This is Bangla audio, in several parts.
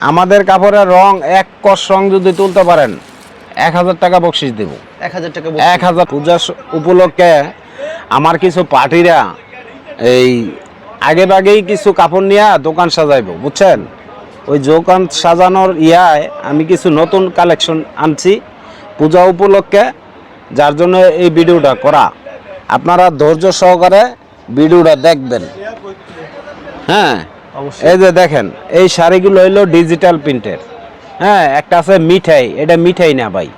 আমাদের কাপড়ের রং এক কষ রং যদি তুলতে পারেন এক হাজার টাকা বকশিস দেব। এক হাজার টাকা এক হাজার পূজা উপলক্ষে আমার কিছু পার্টিরা এই আগে আগেই কিছু কাপড় নিয়ে দোকান সাজাইব বুঝছেন? ওই দোকান সাজানোর ইয়ায় আমি কিছু নতুন কালেকশন আনছি পূজা উপলক্ষে যার জন্য এই ভিডিওটা করা। আপনারা ধৈর্য সহকারে ভিডিওটা দেখবেন। হ্যাঁ এই যে দেখেন এই শাড়িগুলো হইল ডিজিটাল প্রিন্টের হ্যাঁ একটা আছে মিঠাই এটা মিঠাই না ভাই।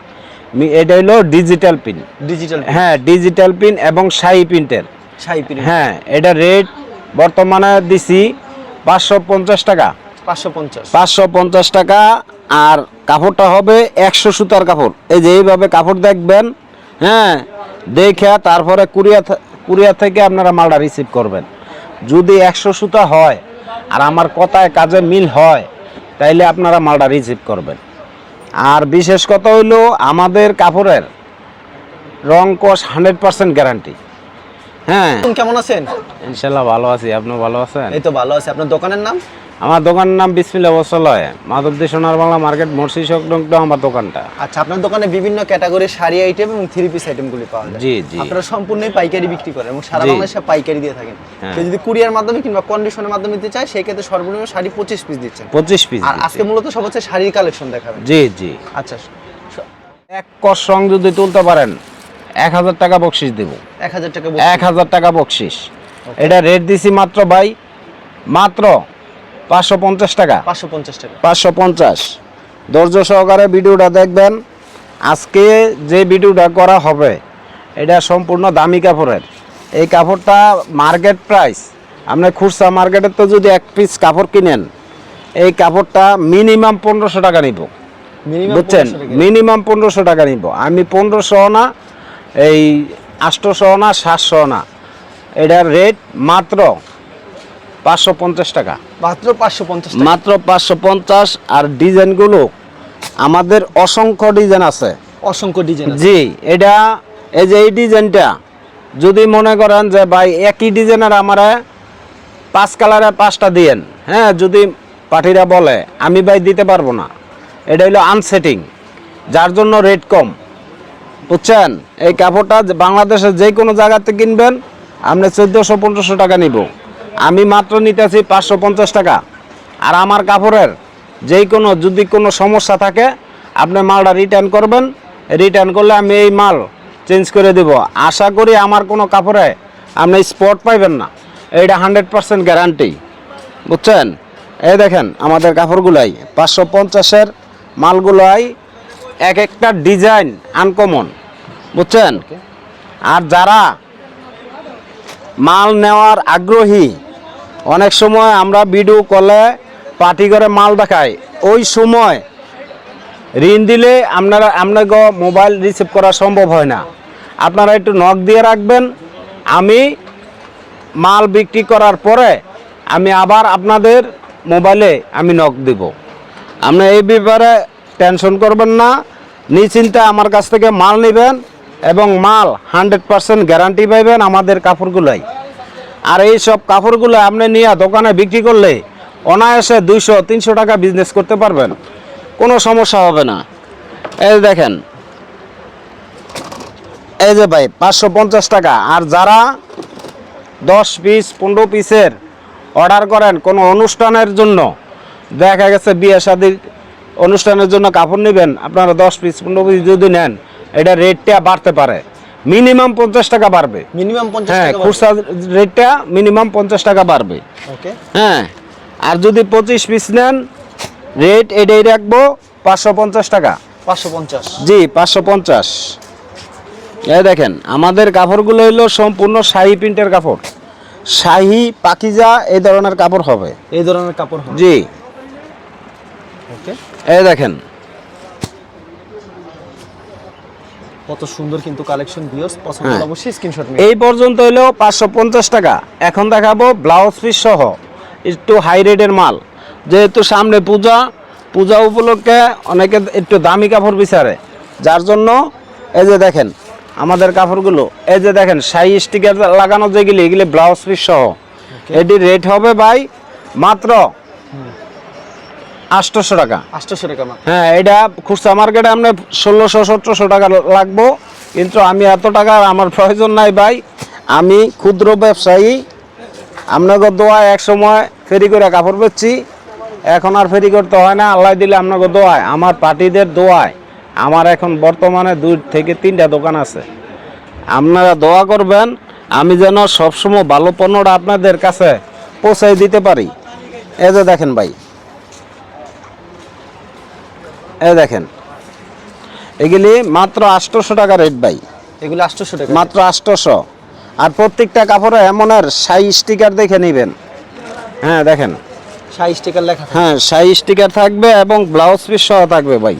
এটা হইল ডিজিটাল প্রিন্ট ডিজিটাল হ্যাঁ ডিজিটাল প্রিন্ট এবং শাহি প্রিন্টের শাই পিরি হ্যাঁ এটা রেট বর্তমানে দিছি পাঁচশো পঞ্চাশ টাকা। পাঁচশো পঞ্চাশ। পাঁচশো পঞ্চাশ টাকা আর কাপড়টা হবে একশো সুতার কাপড়। এই যে এইভাবে কাপড় দেখবেন হ্যাঁ দেখে তারপরে কুরিয়া কুরিয়া থেকে আপনারা মালটা রিসিভ করবেন। যদি একশো সুতা হয় আর আমার কথায় কাজে মিল হয় তাইলে আপনারা মালটা রিসিভ করবেন। আর বিশেষ কথা হইল আমাদের কাপড়ের রং কস হান্ড্রেড পার্সেন্ট গ্যারান্টি হ্যাঁ। কেমন আছেন? ইনশাল্লাহ ভালো আছি আপনি ভালো আছেন? এই তো ভালো আছে। আপনার দোকানের নাম? আমার দোকানের নাম বিসমিল্লা বসলয় মাধবদী সোনার বাংলা মার্কেট মর্সি সংলগ্ন আমার দোকানটা। আচ্ছা আপনার দোকানে বিভিন্ন ক্যাটাগরির শাড়ি আইটেম এবং থ্রি পিস আইটেমগুলি পাওয়া যায়। জি, জি। আপনারা সম্পূর্ণই পাইকারি বিক্রি করেন এবং সারা। বাংলাদেশে পাইকারি দিয়ে থাকেন। হ্যাঁ। কেউ যদি কুরিয়ার মাধ্যমে কিংবা কন্ডিশনের মাধ্যমে নিতে চায় সেই ক্ষেত্রে সর্বনিম্ন শাড়ি পঁচিশ পিস দিচ্ছেন। পঁচিশ পিস আর আজকে মূলত সব হচ্ছে শাড়ির কালেকশন দেখাবেন। জি জি। আচ্ছা এক কষ রং যদি তুলতে পারেন এক হাজার টাকা বকশিস দেব। এক হাজার টাকা এক হাজার টাকা বকশিস এটা রেট দিছি মাত্র ভাই মাত্র পাঁচশো পঞ্চাশ টাকা। পাঁচশো পঞ্চাশ টাকা। পাঁচশো পঞ্চাশ। ধৈর্য সহকারে ভিডিওটা দেখবেন। আজকে যে ভিডিওটা করা হবে এটা সম্পূর্ণ দামি কাপড়ের। এই কাপড়টা মার্কেট প্রাইস। আপনি খুচরা মার্কেটে তো যদি এক পিস কাপড় কিনেন এই কাপড়টা মিনিমাম পনেরোশো টাকা নিব। বুঝছেন? মিনিমাম পনেরোশো টাকা নিব। আমি পনেরোশো না এই আটশোশো না সাতশো না। এটার রেট মাত্র পাঁচশো পঞ্চাশ টাকা। মাত্র পাঁচশো পঞ্চাশ মাত্র পাঁচশো পঞ্চাশ আর ডিজাইনগুলো আমাদের অসংখ্য ডিজাইন আছে। অসংখ্য ডিজাইন জি এটা এই যে এই ডিজাইনটা যদি মনে করেন যে ভাই একই ডিজাইনের আমার পাঁচ কালারে পাঁচটা দিয়েন হ্যাঁ যদি পার্টিরা বলে আমি ভাই দিতে পারব না। এটা হলো আনসেটিং যার জন্য রেট কম। বুঝছেন? এই কাপড়টা যে বাংলাদেশের যে কোনো জায়গাতে কিনবেন আপনি চোদ্দোশো পনেরোশো টাকা নিব। আমি মাত্র নিতেছি পাঁচশো পঞ্চাশ টাকা। আর আমার কাপড়ের যেই কোনো যদি কোনো সমস্যা থাকে, আপনি মালটা রিটার্ন করবেন। রিটার্ন করলে আমি এই মাল চেঞ্জ করে দেব। আশা করি আমার কোনো কাপড়ে আপনি স্পট পাইবেন না। এইটা হান্ড্রেড পার্সেন্ট গ্যারান্টি বুঝছেন? এই দেখেন আমাদের কাপড়গুলাই। পাঁচশো পঞ্চাশের মালগুলাই এক একটা ডিজাইন আনকমন বুঝছেন? আর যারা মাল নেওয়ার আগ্রহী। অনেক সময় আমরা ভিডিও কলে পার্টি করে মাল দেখাই। ওই সময় ঋণ দিলে আপনারা আপনাকে মোবাইল রিসিভ করা সম্ভব হয় না। আপনারা একটু নক দিয়ে রাখবেন। আমি মাল বিক্রি করার পরে আমি আবার আপনাদের মোবাইলে আমি নক দিব। আপনি এই ব্যাপারে টেনশন করবেন না। নিশ্চিন্তে আমার কাছ থেকে মাল নেবেন। এবং মাল হান্ড্রেড পার্সেন্ট গ্যারান্টি পাইবেন আমাদের কাপড়গুলোই। আর এই সব কাপড়গুলো আপনি নিয়ে দোকানে বিক্রি করলে অনায়াসে দুইশো, তিনশো টাকা বিজনেস করতে পারবেন। কোনো সমস্যা হবে না। এই দেখেন, এই যে ভাই, পাঁচশো পঞ্চাশ টাকা। আর যারা দশ পিস, পনেরো পিসের অর্ডার করেন কোনো অনুষ্ঠানের জন্য, দেখা গেছে বিয়ে শাদির অনুষ্ঠানের জন্য কাপড় নেবেন, আপনারা দশ পিস, পনেরো পিস যদি নেন এটা রেটটা বাড়তে পারে। মিনিমাম পঞ্চাশ টাকা বাড়বে। মিনিমাম হ্যাঁ খুচরা রেটটা মিনিমাম পঞ্চাশ টাকা বাড়বে। হ্যাঁ আর যদি পঁচিশ পিস নেন রেট এটাই রাখব পাঁচশো পঞ্চাশ টাকা। পাঁচশো পঞ্চাশ। জি পাঁচশো পঞ্চাশ। এই দেখেন আমাদের কাপড়গুলো হইল সম্পূর্ণ শাহি প্রিন্টের কাপড়। শাহি পাকিজা এই ধরনের কাপড় হবে। এই ধরনের কাপড় হবে। জি। ওকে এই দেখেন কত সুন্দর কিন্তু কালেকশন ভিউয়ার্স পছন্দ হ্যাঁ। হলে অবশ্যই স্ক্রিনশট নিন এই পর্যন্ত পাঁচশো পঞ্চাশ টাকা। এখন দেখাবো ব্লাউজ পিস সহ একটু হাই রেটের মাল। যেহেতু সামনে পূজা পূজা উপলক্ষে অনেকে একটু দামি কাপড় বিচারে। যার জন্য এই যে দেখেন আমাদের কাপড়গুলো এই যে দেখেন সাই স্টিকার লাগানো যেগুলি এগুলি ব্লাউজ পিস সহ। এটির রেট হবে ভাই মাত্র আটশোশো টাকা। আটশোশো টাকা হ্যাঁ এটা খুচরা মার্কেটে আপনার ষোলোশো সতেরোশো টাকা লাগবো। কিন্তু আমি এত টাকা আমার প্রয়োজন নাই ভাই। আমি ক্ষুদ্র ব্যবসায়ী। আপনাকে দোয়ায় এক সময় ফেরি করে কাপড় বেচছি। এখন আর ফেরি করতে হয় না। আল্লাহ দিলে আপনাকে দোয়ায় আমার পার্টিদের দোয়ায় আমার এখন বর্তমানে দুই থেকে তিনটা দোকান আছে। আপনারা দোয়া করবেন আমি যেন সবসময় ভালো পণ্যটা আপনাদের কাছে পৌঁছাই দিতে পারি। এই যে দেখেন ভাই। এই দেখেন এগুলি মাত্র আটশোশো টাকা রেট ভাই। এগুলো আটশোশো টাকা মাত্র আটশোশো আর প্রত্যেকটা কাপড়ে এমনের সাই স্টিকার দেখে নেবেন। হ্যাঁ দেখেন। সাইজ স্টিকার লেখা হ্যাঁ সাই স্টিকার থাকবে এবং ব্লাউজ পিস সহ থাকবে ভাই।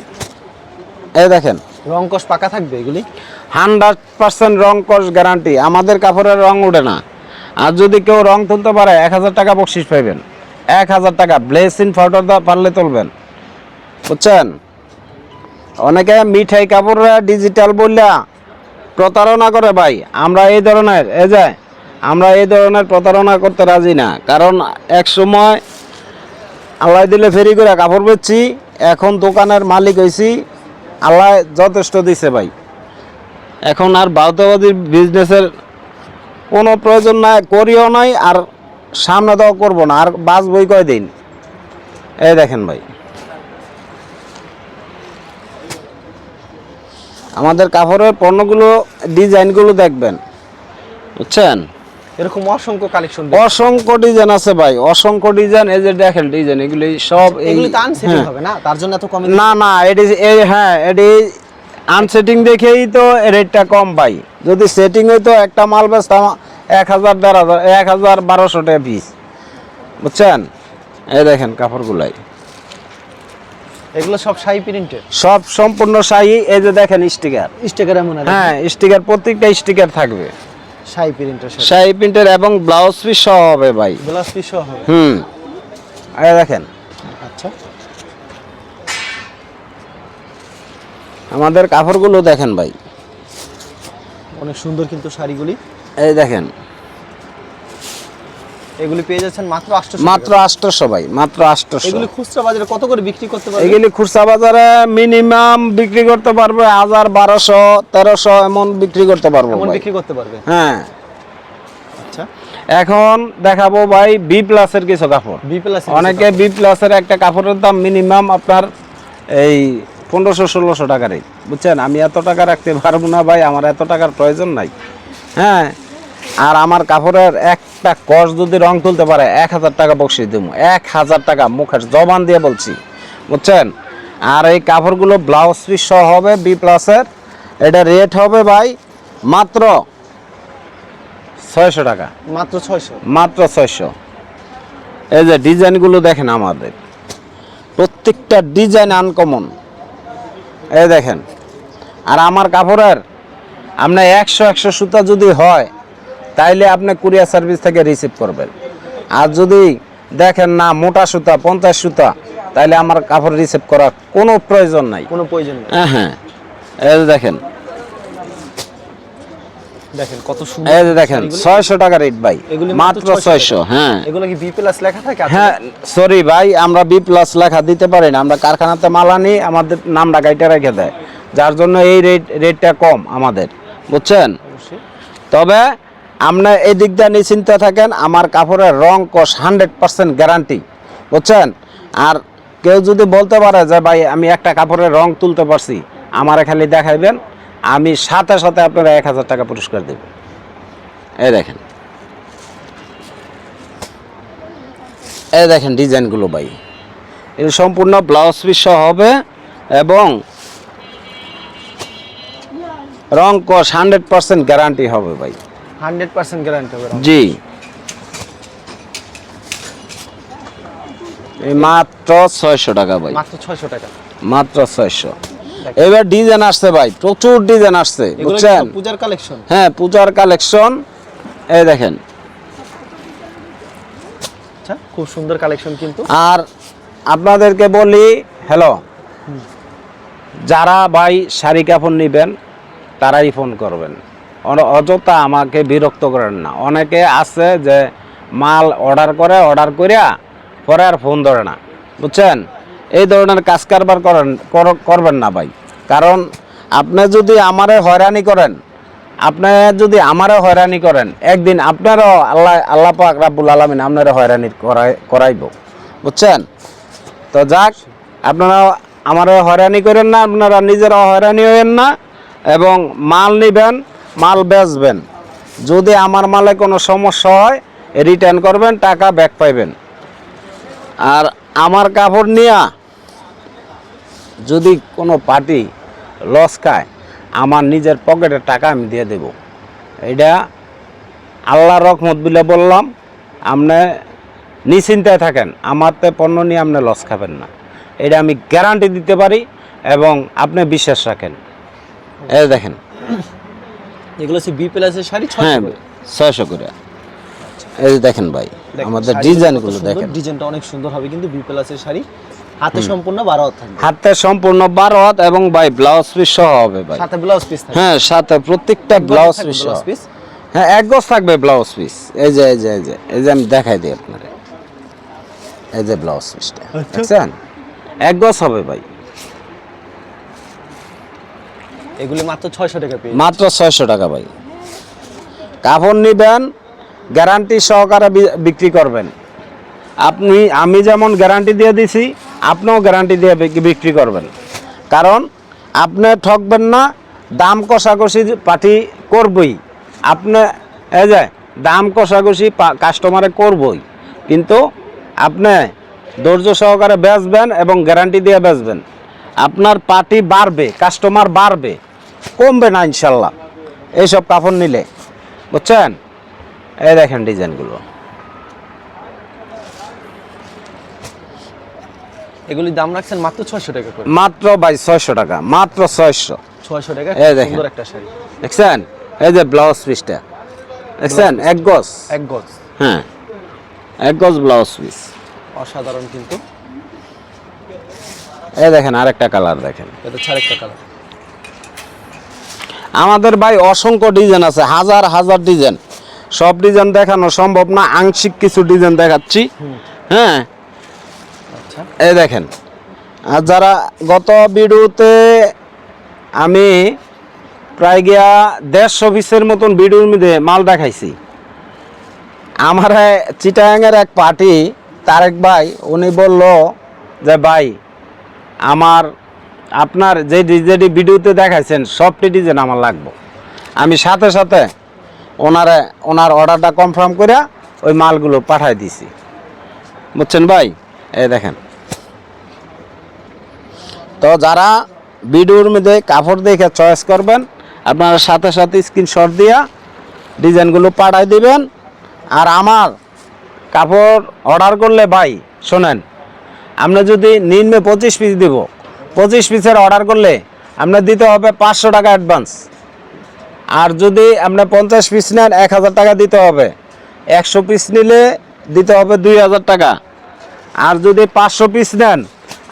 এই দেখেন। রং কষ পাকা থাকবে এগুলি? হান্ড্রেড পার্সেন্ট রং কস গ্যারান্টি আমাদের কাপড়ের রং ওঠে না। আর যদি কেউ রং তুলতে পারে এক হাজার টাকা বকশিস পাইবেন। এক হাজার টাকা। ব্লেসিন পাউডার পারলে তুলবেন। বুঝছেন? অনেকে মিঠাই কাপড়রা ডিজিটাল বললা, প্রতারণা করে ভাই, আমরা এই ধরনের এ যে, আমরা এই ধরনের প্রতারণা করতে রাজি না। কারণ এক সময় আল্লাহ দিলে ফেরি করে কাপড় বেচছি, এখন দোকানের মালিক হয়েছি আল্লাহ যথেষ্ট দিছে ভাই। এখন আর বাউতাবাদী বিজনেসের কোনো প্রয়োজন নাই, করিও নাই, আর সামনে দাও করব না, আর বাস বই কয় দিন এই দেখেন ভাই। আমাদের কাপড়ের পণ্যগুলো ডিজাইনগুলো দেখবেন। বুঝছেন? এরকম অসংখ্য কালেকশন অসংখ্য ডিজাইন আছে ভাই অসংখ্য ডিজাইন এই যে দেখেন ডিজাইন এগুলি সব এগুলি তো আনসেটিং হ্যাঁ। হবে না তার জন্য এত কমে না না এটি এই হ্যাঁ এটি আনসেটিং দেখেই তো রেটটা কম ভাই। যদি সেটিং হইতো একটা মাল বেচতাম এক হাজার দেড় হাজার এক হাজার বারোশো টাকা পিস বুঝছেন? এই দেখেন কাপড়গুলাই। এগুলো সব শাড়ি প্রিন্টের? সব সম্পূর্ণ শাহি এই যে দেখেন স্টিকার। স্টিকার এমন আর হ্যাঁ স্টিকার প্রত্যেকটা স্টিকার থাকবে। শাড়ি প্রিন্টের শাহি প্রিন্টের এবং ব্লাউজ পিস সহ হবে ভাই। ব্লাউজ পিসও হবে? হুম। এই দেখেন। আচ্ছা। আমাদের কাপড়গুলো দেখেন ভাই। অনেক সুন্দর কিন্তু শাড়িগুলি। এই দেখেন। এগুলি পেয়ে যাচ্ছেন মাত্র আটশো মাত্র আটশোশো ভাই মাত্র আটশোশো এগুলি খুচরা বাজারে কত করে বিক্রি করতে পারবে এগুলি খুচরা বাজারে মিনিমাম বিক্রি করতে পারবে হাজার বারোশো তেরোশো এমন বিক্রি করতে পারব এমন বিক্রি করতে পারবে? হ্যাঁ। আচ্ছা। এখন দেখাবো ভাই বি প্লাসের কিছু কাপড়। বি প্লাস অনেকে বি প্লাসের একটা কাপড়ের দাম মিনিমাম আপনার এই পনেরোশো ষোলোশো টাকারই। বুঝছেন? আমি এত টাকা রাখতে পারব না ভাই আমার এত টাকার প্রয়োজন নাই। হ্যাঁ? আর আমার কাপড়ের একটা কষ যদি রং তুলতে পারে এক হাজার টাকা বকশিস দেবো এক হাজার টাকা মুখের জবান দিয়ে বলছি। বুঝছেন? আর এই কাপড়গুলো ব্লাউজ পিস সহ হবে বি প্লাসের এটা রেট হবে ভাই মাত্র ছয়শো টাকা। মাত্র ছয়শো। মাত্র ছয়শো। এই যে ডিজাইনগুলো দেখেন আমাদের। প্রত্যেকটা ডিজাইন আনকমন এই দেখেন। আর আমার কাপড়ের আপনার একশো একশো সুতা যদি হয় তাইলে আপনি কুরিয়ার সার্ভিস থেকে রিসিভ করবেন। আর যদি দেখেন না মোটা সুতা পঞ্চাশ সুতা তাইলে আমার কাপড় রিসিভ করার কোনো প্রয়োজন নাই। কোনো প্রয়োজন নেই। হ্যাঁ হ্যাঁ। এই যে দেখেন। দেখেন কত সুন্দর এই যে দেখেন শাড়িগুলি। ছয়শো টাকা রেট ভাই মাত্র 600 ছয়শো হ্যাঁ। এগুলো কি বি প্লাস লেখা থাকে হ্যাঁ সরি ভাই আমরা বি প্লাস লেখা দিতে পারি না আমরা কারখানাতে মাল আনি আমাদের নামটা গাইটা রেখে দেয়। যার জন্য এই রেট রেটটা কম আমাদের বুঝছেন? তবে আপনার এই দিক দিয়ে নিশ্চিন্ত থাকেন, আমার কাপড়ের রং কষ হান্ড্রেড পার্সেন্ট গ্যারান্টি বুঝছেন? আর কেউ যদি বলতে পারে যে, ভাই, আমি একটা কাপড়ের রং তুলতে পারছি, আমারে খালি দেখাইবেন, আমি সাথে সাথে আপনারা এক হাজার টাকা পুরস্কার দেব এই দেখেন। এই দেখেন ডিজাইনগুলো, ভাই। এই সম্পূর্ণ ব্লাউজ পিস হবে এবং রং কষ হান্ড্রেড পার্সেন্ট গ্যারান্টি হবে, ভাই। হান্ড্রেড পার্সেন্ট গ্যারান্টি হবে। জি। মাত্র ছয়শো টাকা ভাই। মাত্র ছয়শো টাকা। মাত্র ছয়শো। এবার ডিজাইন আসছে ভাই প্রচুর ডিজাইন আসছে বুঝছেন? পূজার কালেকশন? হ্যাঁ পূজার কালেকশন। এই দেখেন। আচ্ছা খুব সুন্দর কালেকশন কিন্তু। আর আপনাদেরকে বলি হ্যালো যারা ভাই শাড়ি কাপড় নেবেন তারাই ফোন করবেন। অযথা আমাকে বিরক্ত করেন না। অনেকে আছে যে মাল অর্ডার করে অর্ডার করিয়া পরে আর ফোন ধরে না। বুঝছেন? এই ধরনের কাজ কারবার করেন, কর- করবেন না ভাই। কারণ আপনি যদি আমারে হয়রানি করেন, আপনি যদি আমারে হয়রানি করেন, একদিন আপনারও আল্লাহ আল্লাহ পাক রাব্বুল আলমিন আপনারা হয়রানি করাই, করাইব। বুঝছেন? তো যাক, আপনারা আমার হয়রানি করেন না, আপনারা নিজেরা হয়রানি হবেন না, এবং মাল নেবেন মাল বেচবেন। যদি আমার মালে কোনো সমস্যা হয় রিটার্ন করবেন, টাকা ব্যাক পাইবেন। আর আমার কাপড় নিয়া যদি কোনো পার্টি লস খায়, আমার নিজের পকেটের টাকা আমি দিয়ে দেব। এটা আল্লাহ রহমত বিলে বললাম, আপনি নিশ্চিন্তায় থাকেন, আমার তে পণ্য নিয়ে আপনি লস খাবেন না। এটা আমি গ্যারান্টি দিতে পারি এবং আপনি বিশ্বাস রাখেন। এই দেখেন। এগুলো হচ্ছে বি প্লাসের শাড়ি হ্যাঁ ছয়শো করে। এই যে দেখেন ভাই আমাদের ডিজাইনগুলো দেখেন। ডিজাইনটা অনেক সুন্দর হবে কিন্তু বি প্লাসের শাড়ি হাতে সম্পূর্ণ বারো হাত থাকবে। হাতে সম্পূর্ণ বারো হাত এবং ভাই ব্লাউজ পিস সহ হবে ভাই। সাথে ব্লাউজ পিস হ্যাঁ সাথে প্রত্যেকটা ব্লাউজ পিস সহ। হ্যাঁ এক গজ থাকবে ব্লাউজ পিস এই যে এই যে এই যে এই যে আমি দেখাই দিই আপনারে। এই যে ব্লাউজ পিসটা দেখছেন? এক গজ হবে ভাই। এগুলি মাত্র ছয়শো টাকা পেয়ে মাত্র ছয়শো টাকা ভাই। কাপড় নিবেন গ্যারান্টি সহকারে বিক্রি করবেন। আপনি, আমি যেমন গ্যারান্টি দিয়ে দিছি, আপনিও গ্যারান্টি দিয়ে বিক্রি করবেন। কারণ আপনি ঠকবেন না, দাম কষাকষি পার্টি করবই। আপনি, এই যে, দাম কষাকষি কাস্টমারে করবই। কিন্তু আপনি ধৈর্য সহকারে বেচবেন এবং গ্যারান্টি দিয়ে বেচবেন। আপনার পার্টি বাড়বে কাস্টমার বাড়বে। কমবে না ইনশাল্লাহ। এইসব কাপড় নিলে। বুঝছেন? এই দেখেন ডিজাইনগুলো। এগুলির দাম রাখছেন মাত্র ছয়শো টাকা করে। মাত্র বাই ছয়শো টাকা মাত্র ছয়শো। ছয়শো টাকা এই দেখেন। সুন্দর একটা শাড়ি। দেখছেন? এই যে ব্লাউজ পিসটা। দেখছেন? এক গজ। এক গজ। হ্যাঁ। এক গজ ব্লাউজ পিস। অসাধারণ কিন্তু। এই দেখেন আরেকটা কালার দেখেন। এটা ছাড় একটা কালার। আমাদের ভাই অসংখ্য ডিজাইন আছে, হাজার হাজার ডিজাইন। সব ডিজাইন দেখানো সম্ভব না, আংশিক কিছু ডিজাইন দেখাচ্ছি। হ্যাঁ? এই দেখেন। আর যারা গত ভিডিওতে আমি প্রায় গিয়া দেড়শো পিসের মতন ভিডিওর মধ্যে মাল দেখাইছি, আমার চিটাগাঙের এক পার্টি, তারেক ভাই, উনি বলল যে, ভাই, আমার আপনার যে যেটি ভিডিওতে দেখাইছেন সবটি ডিজাইন আমার লাগবে। আমি সাথে সাথে ওনারে, ওনার অর্ডারটা কনফার্ম করে ওই মালগুলো পাঠাই দিছি। বুঝছেন ভাই? এই দেখেন। তো যারা ভিডিওর মধ্যে কাপড় দেখে চয়েস করবেন, আপনারা সাথে সাথে স্ক্রিনশট দিয়া ডিজাইনগুলো পাঠাই দিবেন। আর আমার কাপড় অর্ডার করলে ভাই, শোনেন, আমরা যদি নিম্নে পঁচিশ পিস দিব পঁচিশ পিসের অর্ডার করলে আপনার দিতে হবে পাঁচশো টাকা অ্যাডভান্স আর যদি আপনার পঞ্চাশ পিস নেন, এক হাজার টাকা দিতে হবে। একশো পিস নিলে দিতে হবে দুই হাজার টাকা। আর যদি পাঁচশো পিস নেন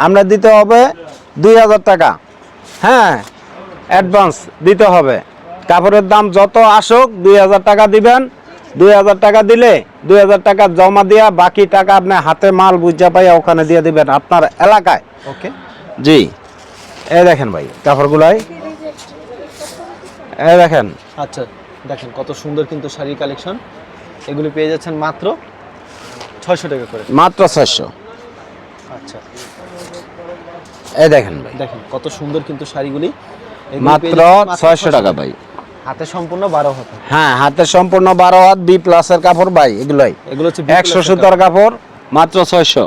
আপনার দিতে হবে দুই হাজার টাকা। হ্যাঁ অ্যাডভান্স দিতে হবে। কাপড়ের দাম যত আসুক, দুই হাজার টাকা দিবেন। দুই হাজার টাকা দিলে দুই হাজার টাকা জমা দিয়া বাকি টাকা আপনি হাতে মাল বুঝা পাইয়া ওখানে দিয়ে দিবেন আপনার এলাকায়। ওকে জি। এই দেখেন ভাই কাপড়গুলাই। এই দেখেন। আচ্ছা দেখেন কত সুন্দর কিন্তু শাড়ির কালেকশন। এগুলি পেয়ে যাচ্ছেন মাত্র ছয়শো টাকা করে। মাত্র ছয়শো। আচ্ছা। এই দেখেন ভাই। দেখেন কত সুন্দর কিন্তু শাড়িগুলি। মাত্র ছয়শো টাকা ভাই। হাতে সম্পূর্ণ বারো হাত। হ্যাঁ হাতে সম্পূর্ণ বারো হাত বি প্লাসের কাপড় ভাই এগুলোই। এগুলো হচ্ছে একশো সুতার কাপড় মাত্র ছয়শো।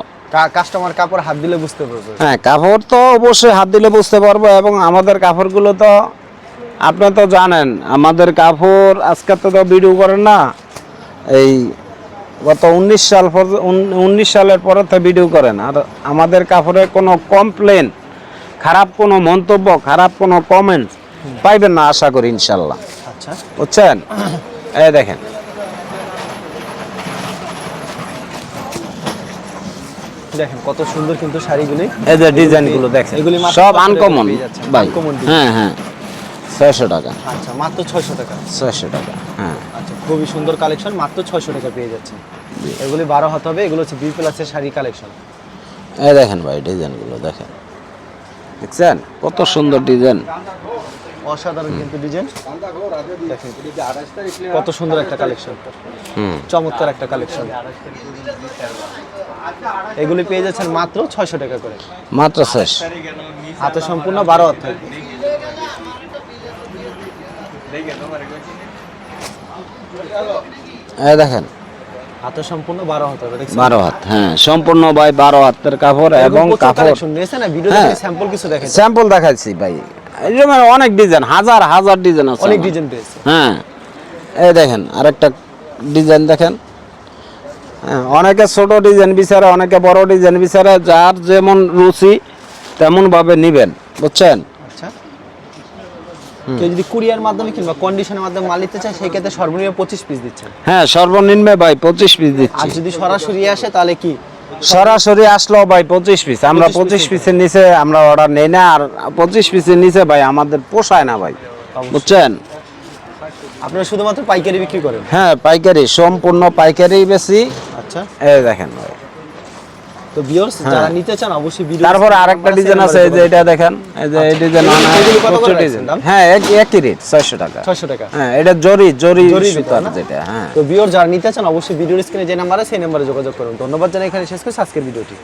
কাস্টমার কাপড় হাত দিলে বুঝতে পারবে। হ্যাঁ কাপড় তো অবশ্যই হাত দিলে বুঝতে পারব এবং আমাদের কাপড়গুলো তো আপনি তো জানেন আমাদের কাপড় আজকে তো ভিডিও করেন না। এই গত উনিশ সাল উনিশ সালের পরে তো ভিডিও করেন। আর আমাদের কাপড়ের কোনো কমপ্লেন খারাপ কোনো মন্তব্য খারাপ কোনো কমেন্ট পাইবেন না আশা করি ইনশাল্লাহ। আচ্ছা। বুঝছেন? এই দেখেন। দেখেন কত সুন্দর কিন্তু শাড়িগুলি। এই যে ডিজাইনগুলো দেখেন এগুলি সব আনকমন ভাই। হ্যাঁ হ্যাঁ। ছয়শো টাকা। আচ্ছা মাত্র ছয়শো টাকা। ছয়শো টাকা হ্যাঁ। আচ্ছা খুবই সুন্দর কালেকশন মাত্র ছয়শো টাকা পেয়ে যাচ্ছেন। এগুলি বারো হাত হবে এগুলো হচ্ছে বি প্লাসের শাড়ি কালেকশন এই দেখেন ভাই ডিজাইনগুলো দেখেন। দেখছেন? কত সুন্দর ডিজাইন। অসাধারণ কিন্তু ডিজাইন। দেখেন কত সুন্দর একটা কালেকশন হুম। চমৎকার একটা কালেকশন এগুলি পেয়ে যাচ্ছেন মাত্র ছয়শো টাকা করে। মাত্র শেষ হাতে সম্পূর্ণ বারো হাত থাকবে। এই দেখেন। হাতে সম্পূর্ণ বারো হাত হবে দেখছেন? বারো হাত হ্যাঁ সম্পূর্ণ ভাই হাতের কাপড় এবং কাপড়। নিয়েছে না হ্যাঁ। স্যাম্পল কিছু স্যাম্পল দেখাচ্ছি ভাই। মানে অনেক ডিজাইন হাজার হাজার ডিজাইন আছে অনেক ডিজাইন পেয়েছে। হ্যাঁ এই দেখেন আরেকটা ডিজাইন দেখেন। হ্যাঁ, অনেকে ছোট ডিজাইন বিচারে অনেকে বড় ডিজাইন বিচারে যার যেমন রুচি তেমন ভাবে নিবেন। বুঝছেন? আচ্ছা। কেউ যদি কুরিয়ার মাধ্যমে কিংবা কন্ডিশনের মাধ্যমে মাল নিতে চায় সেই সর্বনিম্ন পঁচিশ পিস দিচ্ছেন। হ্যাঁ সর্বনিম্নে ভাই পঁচিশ পিস আর যদি সরাসরি আসে তাহলে কি? সরাসরি আসলো ভাই পঁচিশ পিস আমরা পঁচিশ পিসের নিচে আমরা অর্ডার নেই না আর পঁচিশ পিসের নিচে ভাই আমাদের পোষায় না ভাই। বুঝছেন? আপনারা শুধুমাত্র পাইকারি বিক্রি করেন? হ্যাঁ পাইকারি সম্পূর্ণ পাইকারি বেশি। আচ্ছা। এই দেখেন ভাই। তো ভিউয়ার্স যারা নিতে চান অবশ্যই ভিডিও তারপর আরেকটা ডিজাইন আছে এই যে এটা দেখেন এই যে এই ডিজাইন কত ডিজাইন হ্যাঁ এক- একই রেট ছয়শো টাকা। 600 টাকা। হ্যাঁ এটা জরি জরি জরি সুতার যেটা হ্যাঁ। তো ভিউয়ার যারা নিতে চান অবশ্যই ভিডিওর স্ক্রিনে যে নাম্বার আছে সেই নাম্বারে যোগাযোগ করুন। ধন্যবাদ জানাই এখানে শেষ করছি আজকের ভিডিওটি